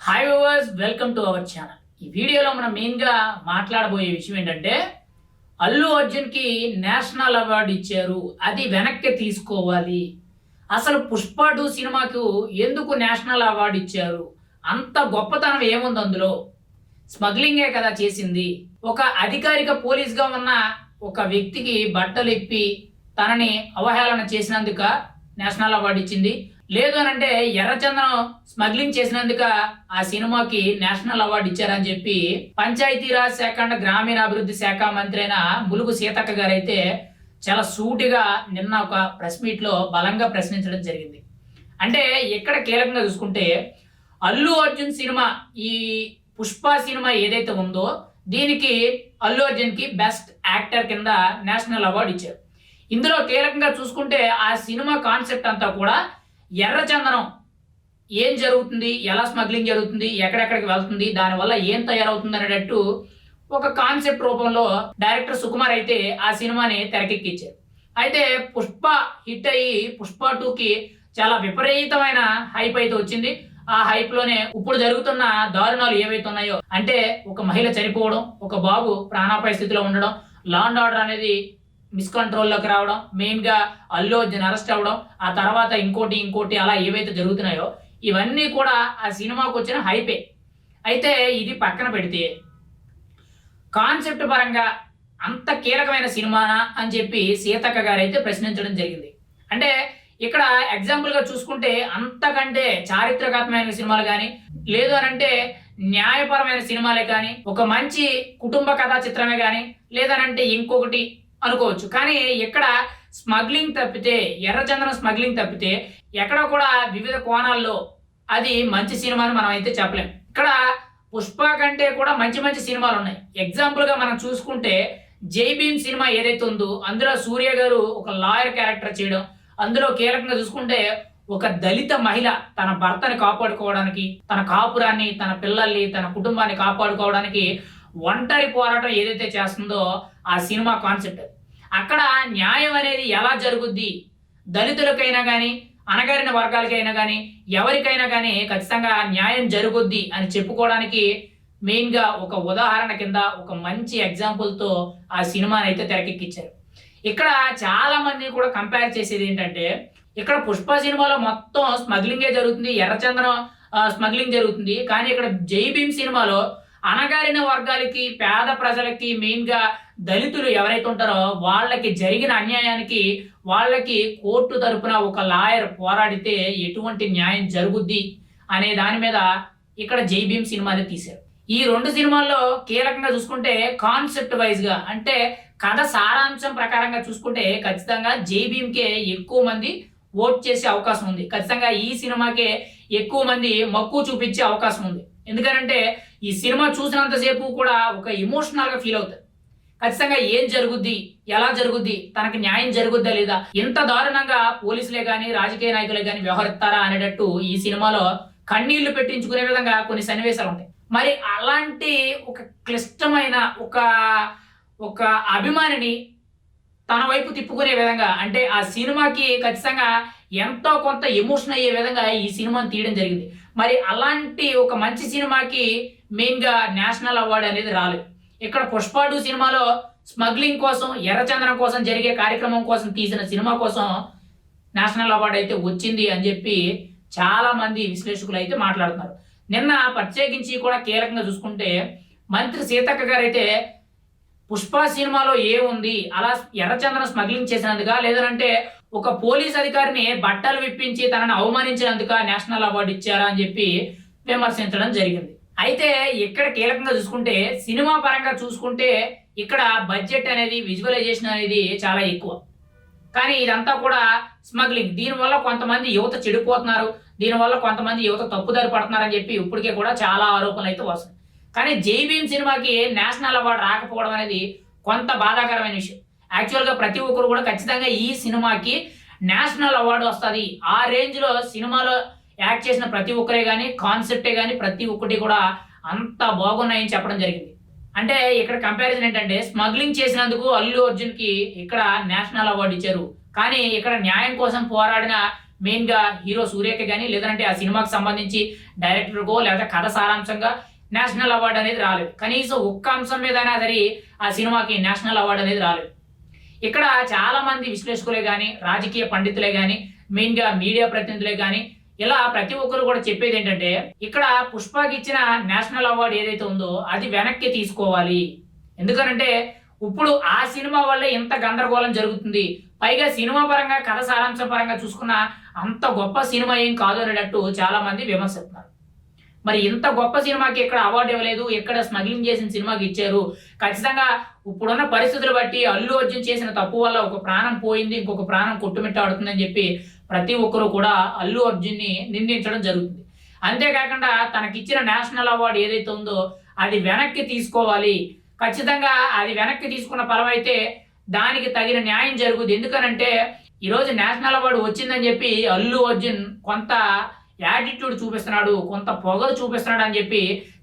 Hi viewers welcome to our channel ఈ వీడియోలో మనం మెయిన్గా మాట్లాడబోయే విషయం ఏంటంటే అల్లు అర్జున్కి నేషనల్ అవార్డు ఇచ్చారు. అది వెనక్కి తీసుకోవాలి. అసలు పుష్ప టూ సినిమాకు ఎందుకు నేషనల్ అవార్డు ఇచ్చారు? అంత గొప్పతనం ఏముంది అందులో? స్మగ్లింగే కదా చేసింది. ఒక అధికారిక పోలీస్గా ఉన్న ఒక వ్యక్తికి బట్టలు ఇప్పి తనని అవహేళన చేసినందుక నేషనల్ అవార్డు ఇచ్చింది. లేదు అని అంటే ఎర్రచందనం స్మగ్లింగ్ చేసినందుక ఆ సినిమాకి నేషనల్ అవార్డు ఇచ్చారని చెప్పి పంచాయతీరాజ్ శాఖ అండ్ గ్రామీణాభివృద్ధి శాఖ మంత్రి అయిన ములుగు సీతక్క గారు అయితే చాలా సూటిగా నిన్న ఒక ప్రెస్ మీట్లో బలంగా ప్రశ్నించడం జరిగింది. అంటే ఎక్కడ కీలకంగా చూసుకుంటే అల్లు అర్జున్ సినిమా ఈ పుష్ప సినిమా ఏదైతే ఉందో దీనికి అల్లు అర్జున్కి బెస్ట్ యాక్టర్ కింద నేషనల్ అవార్డు ఇచ్చారు. ఇందులో కీలకంగా చూసుకుంటే ఆ సినిమా కాన్సెప్ట్ అంతా కూడా ఎర్రచందనం. ఏం జరుగుతుంది? ఎలా స్మగ్లింగ్ జరుగుతుంది? ఎక్కడెక్కడికి వెళ్తుంది? దానివల్ల ఏం తయారవుతుంది అనేటట్టు ఒక కాన్సెప్ట్ రూపంలో డైరెక్టర్ సుకుమార్ అయితే ఆ సినిమాని తెరకెక్కించారు అయితే పుష్ప హిట్ అయ్యి పుష్ప టూకి చాలా విపరీతమైన హైప్ అయితే వచ్చింది. ఆ హైప్లోనే ఇప్పుడు జరుగుతున్న దారుణాలు ఏవైతే ఉన్నాయో అంటే ఒక మహిళ చనిపోవడం ఒక బాబు ప్రాణాపాయ స్థితిలో ఉండడం లాండ్ ఆర్డర్ అనేది మిస్కంట్రోల్లోకి రావడం మెయిన్గా అల్లు అర్జున్ అరెస్ట్ అవ్వడం ఆ తర్వాత ఇంకోటి ఇంకోటి అలా ఏవైతే జరుగుతున్నాయో ఇవన్నీ కూడా ఆ సినిమాకు వచ్చిన హైపే అయితే ఇది పక్కన పెడితే కాన్సెప్ట్ పరంగా అంత కీలకమైన సినిమానా అని చెప్పి సీతక్క గారు అయితే ప్రశ్నించడం జరిగింది. అంటే ఇక్కడ ఎగ్జాంపుల్గా చూసుకుంటే అంతకంటే చారిత్రకాత్మకమైన సినిమాలు కానీ లేదు అని అంటే న్యాయపరమైన సినిమాలే కానీ ఒక మంచి కుటుంబ కథా చిత్రమే కానీ లేదనంటే ఇంకొకటి అనుకోవచ్చు. కానీ ఇక్కడ స్మగ్లింగ్ తప్పితే ఎర్రచందనం స్మగ్లింగ్ తప్పితే ఎక్కడ కూడా వివిధ కోణాల్లో అది మంచి సినిమా అని మనం అయితే చెప్పలేం. ఇక్కడ పుష్ప కంటే కూడా మంచి మంచి సినిమాలు ఉన్నాయి. ఎగ్జాంపుల్గా మనం చూసుకుంటే జై భీమ్ సినిమా ఏదైతే ఉందో అందులో సూర్య గారు ఒక లాయర్ క్యారెక్టర్ చేయడం అందులో కీలకంగా చూసుకుంటే ఒక దళిత మహిళ తన భర్తని కాపాడుకోవడానికి తన కాపురాన్ని తన పిల్లల్ని తన కుటుంబాన్ని కాపాడుకోవడానికి ఒంటరి పోరాటం ఏదైతే చేస్తుందో ఆ సినిమా కాన్సెప్ట్. అక్కడ న్యాయం అనేది ఎలా జరుగుద్ది? దళితులకైనా కానీ అణగారిన వర్గాలకైనా కానీ ఎవరికైనా కానీ ఖచ్చితంగా న్యాయం జరుగుద్ది అని చెప్పుకోవడానికి మెయిన్గా ఒక ఉదాహరణ కింద ఒక మంచి ఎగ్జాంపుల్తో ఆ సినిమాని అయితే తెరకెక్కించారు ఇక్కడ చాలా మంది కూడా కంపేర్ చేసేది ఏంటంటే ఇక్కడ పుష్ప సినిమాలో మొత్తం స్మగ్లింగే జరుగుతుంది ఎర్రచందనం స్మగ్లింగ్ జరుగుతుంది. కానీ ఇక్కడ జై భీమ్ సినిమాలో అణగారిన వర్గాలకి పేద ప్రజలకి మెయిన్గా దళితులు ఎవరైతే ఉంటారో వాళ్ళకి జరిగిన అన్యాయానికి వాళ్ళకి కోర్టు తరపున ఒక లాయర్ పోరాడితే ఎటువంటి న్యాయం జరుగుద్ది అనే దాని మీద ఇక్కడ జై భీమ్ సినిమాని తీశారు. ఈ రెండు సినిమాల్లో కీలకంగా చూసుకుంటే కాన్సెప్ట్ వైజ్గా అంటే కథ సారాంశం ప్రకారంగా చూసుకుంటే ఖచ్చితంగా జై భీమ్కే ఎక్కువ మంది ఓట్ చేసే అవకాశం ఉంది. ఖచ్చితంగా ఈ సినిమాకే ఎక్కువ మంది మక్కువ చూపించే అవకాశం ఉంది. ఎందుకంటే ఈ సినిమా చూసినంతసేపు కూడా ఒక ఎమోషనల్గా ఫీల్ అవుతారు. ఖచ్చితంగా ఏం జరుగుద్ది ఎలా జరుగుద్ది తనకు న్యాయం జరుగుద్దా లేదా ఎంత దారుణంగా పోలీసులే కానీ రాజకీయ నాయకులే కానీ వ్యవహరిస్తారా అనేటట్టు ఈ సినిమాలో కన్నీళ్ళు పెట్టించుకునే విధంగా కొన్ని సన్నివేశాలు ఉంటాయి. మరి అలాంటి ఒక క్లిష్టమైన ఒక ఒక అభిమానిని తన వైపు తిప్పుకునే విధంగా అంటే ఆ సినిమాకి ఖచ్చితంగా ఎంతో కొంత ఎమోషన్ అయ్యే విధంగా ఈ సినిమాను తీయడం జరిగింది. మరి అలాంటి ఒక మంచి సినిమాకి మెయిన్గా నేషనల్ అవార్డు అనేది రాలేదు. ఇక్కడ పుష్పాడు టూ సినిమాలో స్మగ్లింగ్ కోసం ఎర్రచందనం కోసం జరిగే కార్యక్రమం కోసం తీసిన సినిమా కోసం నేషనల్ అవార్డు అయితే వచ్చింది అని చెప్పి చాలా మంది విశ్లేషకులు అయితే మాట్లాడుతున్నారు. నిన్న ప్రత్యేకించి కూడా కీలకంగా చూసుకుంటే మంత్రి సీతక్క గారు అయితే పుష్ప సినిమాలో ఏముంది? అలా ఎర్రచందనం స్మగ్లింగ్ చేసినందుక? లేదంటే ఒక పోలీస్ అధికారిని బట్టలు విప్పించి తనని అవమానించినందుక నేషనల్ అవార్డు ఇచ్చారా అని చెప్పి విమర్శించడం జరిగింది. అయితే ఇక్కడ కీలకంగా చూసుకుంటే సినిమా పరంగా చూసుకుంటే ఇక్కడ బడ్జెట్ అనేది విజువలైజేషన్ అనేది చాలా ఎక్కువ. కానీ ఇదంతా కూడా స్మగ్లింగ్. దీనివల్ల కొంతమంది యువత చెడిపోతున్నారు. దీనివల్ల కొంతమంది యువత తప్పుదారి పడుతున్నారని చెప్పి ఇప్పటికే కూడా చాలా ఆరోపణలు అయితే వస్తున్నాయి. కానీ జైభీం సినిమాకి నేషనల్ అవార్డు రాకపోవడం అనేది కొంత బాధాకరమైన విషయం. యాక్చువల్గా ప్రతి ఒక్కరు కూడా ఖచ్చితంగా ఈ సినిమాకి నేషనల్ అవార్డు వస్తుంది. ఆ రేంజ్లో సినిమాలో యాక్ట్ చేసిన ప్రతి ఒక్కరే కానీ కాన్సెప్టే కానీ ప్రతి ఒక్కటి కూడా అంత బాగున్నాయని చెప్పడం జరిగింది. అంటే ఇక్కడ కంపారిజన్ ఏంటంటే స్మగ్లింగ్ చేసినందుకు అల్లు అర్జున్కి ఇక్కడ నేషనల్ అవార్డు ఇచ్చారు. కానీ ఇక్కడ న్యాయం కోసం పోరాడిన మెయిన్గా హీరో సూర్యకి కానీ లేదంటే ఆ సినిమాకి సంబంధించి డైరెక్టర్కో లేదా కథ సారాంశంగా నేషనల్ అవార్డు అనేది రాలేదు. కనీసం ఒక్క అంశం మీదైనా సరే ఆ సినిమాకి నేషనల్ అవార్డు అనేది రాలేదు. ఇక్కడ చాలా మంది విశ్లేషకులే కానీ రాజకీయ పండితులే కానీ మెయిన్గా మీడియా ప్రతినిధులే కానీ ఇలా ప్రతి ఒక్కరు కూడా చెప్పేది ఏంటంటే ఇక్కడ పుష్పకి ఇచ్చిన నేషనల్ అవార్డు ఏదైతే ఉందో అది వెనక్కి తీసుకోవాలి. ఎందుకనంటే ఇప్పుడు ఆ సినిమా వల్ల ఇంత గందరగోళం జరుగుతుంది. పైగా సినిమా పరంగా కథ సారాంశం పరంగా చూసుకున్న అంత గొప్ప సినిమా ఏం కాదు అనేటట్టు చాలా మంది విమర్శిస్తున్నారు. మరి ఇంత గొప్ప సినిమాకి ఇక్కడ అవార్డు ఇవ్వలేదు ఎక్కడ స్మగ్లింగ్ చేసిన సినిమాకి ఇచ్చారు? ఖచ్చితంగా ఇప్పుడున్న పరిస్థితులు బట్టి అల్లు అర్జున్ చేసిన తప్పు వల్ల ఒక ప్రాణం పోయింది ఇంకొక ప్రాణం కొట్టుమిట్టాడుతుందని చెప్పి ప్రతి ఒక్కరూ కూడా అల్లు అర్జున్ని నిందించడం జరుగుతుంది. అంతేకాకుండా తనకిచ్చిన నేషనల్ అవార్డు ఏదైతే ఉందో అది వెనక్కి తీసుకోవాలి. ఖచ్చితంగా అది వెనక్కి తీసుకున్న ఫలమైతే దానికి తగిన న్యాయం జరుగుతుంది. ఎందుకనంటే ఈరోజు నేషనల్ అవార్డు వచ్చిందని చెప్పి అల్లు అర్జున్ కొంత యాటిట్యూడ్ చూపిస్తున్నాడు కొంత పొగరు చూపిస్తున్నాడు అని చెప్పి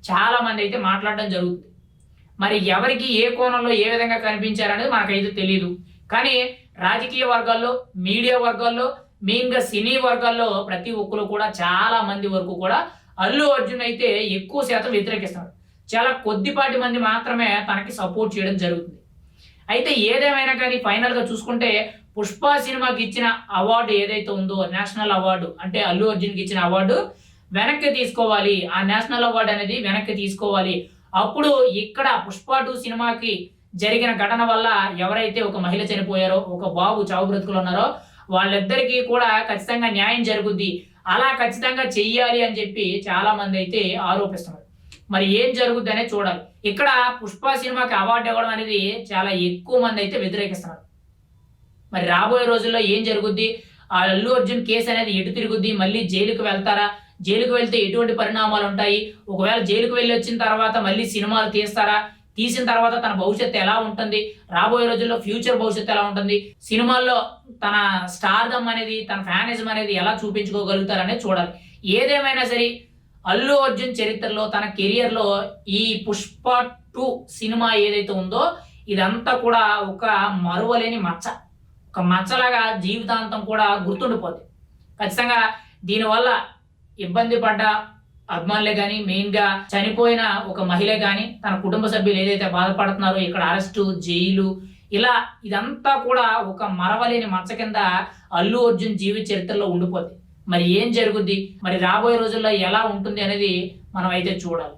చాలా మంది అయితే మాట్లాడడం జరుగుతుంది. మరి ఎవరికి ఏ కోణంలో ఏ విధంగా కనిపించారనేది మనకైతే తెలియదు కానీ రాజకీయ వర్గాల్లో మీడియా వర్గాల్లో మెయిన్గా సినీ వర్గాల్లో ప్రతి ఒక్కరు కూడా చాలా మంది వరకు కూడా అల్లు అర్జున్ అయితే ఎక్కువ శాతం వ్యతిరేకిస్తాడు. చాలా కొద్దిపాటి మంది మాత్రమే తనకి సపోర్ట్ చేయడం జరుగుతుంది. అయితే ఏదేమైనా కానీ ఫైనల్గా చూసుకుంటే పుష్ప సినిమాకి ఇచ్చిన అవార్డు ఏదైతే ఉందో నేషనల్ అవార్డు అంటే అల్లు అర్జున్కి ఇచ్చిన అవార్డు వెనక్కి తీసుకోవాలి. ఆ నేషనల్ అవార్డు అనేది వెనక్కి తీసుకోవాలి. అప్పుడు ఇక్కడ పుష్ప టూ సినిమాకి జరిగిన ఘటన వల్ల ఎవరైతే ఒక మహిళ చనిపోయారో ఒక బాబు చావు బ్రతుకులు ఉన్నారో వాళ్ళిద్దరికీ కూడా ఖచ్చితంగా న్యాయం జరుగుద్ది. అలా ఖచ్చితంగా చెయ్యాలి అని చెప్పి చాలా మంది అయితే ఆరోపిస్తున్నారు. మరి ఏం జరుగుద్ది అనేది చూడాలి. ఇక్కడ పుష్ప సినిమాకి అవార్డు ఇవ్వడం అనేది చాలా ఎక్కువ మంది అయితే వ్యతిరేకిస్తున్నారు. మరి రాబోయే రోజుల్లో ఏం జరుగుద్ది? ఆ అల్లు అర్జున్ కేసు అనేది ఎటు తిరుగుద్ది? మళ్ళీ జైలుకు వెళ్తారా? జైలుకు వెళ్తే ఎటువంటి పరిణామాలు ఉంటాయి? ఒకవేళ జైలుకు వెళ్ళి వచ్చిన తర్వాత మళ్ళీ సినిమాలు తీస్తారా? తీసిన తర్వాత తన భవిష్యత్తు ఎలా ఉంటుంది? రాబోయే రోజుల్లో ఫ్యూచర్ భవిష్యత్తు ఎలా ఉంటుంది? సినిమాల్లో తన స్టార్దమ్ అనేది తన ఫ్యానిజం అనేది ఎలా చూపించుకోగలుగుతారనేది చూడాలి. ఏదేమైనా సరే అల్లు అర్జున్ చరిత్రలో తన కెరియర్లో ఈ పుష్ప టూ సినిమా ఏదైతే ఉందో ఇదంతా కూడా ఒక మరువలేని మచ్చ. ఒక మచ్చలాగా జీవితాంతం కూడా గుర్తుండిపోద్ది. ఖచ్చితంగా దీనివల్ల ఇబ్బంది పడ్డ అభిమానులే కానీ మెయిన్గా చనిపోయిన ఒక మహిళ కానీ తన కుటుంబ సభ్యులు ఏదైతే బాధపడుతున్నారో ఇక్కడ అరెస్టు జైలు ఇలా ఇదంతా కూడా ఒక మరవలేని మచ్చ కింద అల్లు అర్జున్ జీవిత చరిత్రలో ఉండిపోద్ది. మరి ఏం జరుగుద్ది? మరి రాబోయే రోజుల్లో ఎలా ఉంటుంది అనేది మనం అయితే చూడాలి.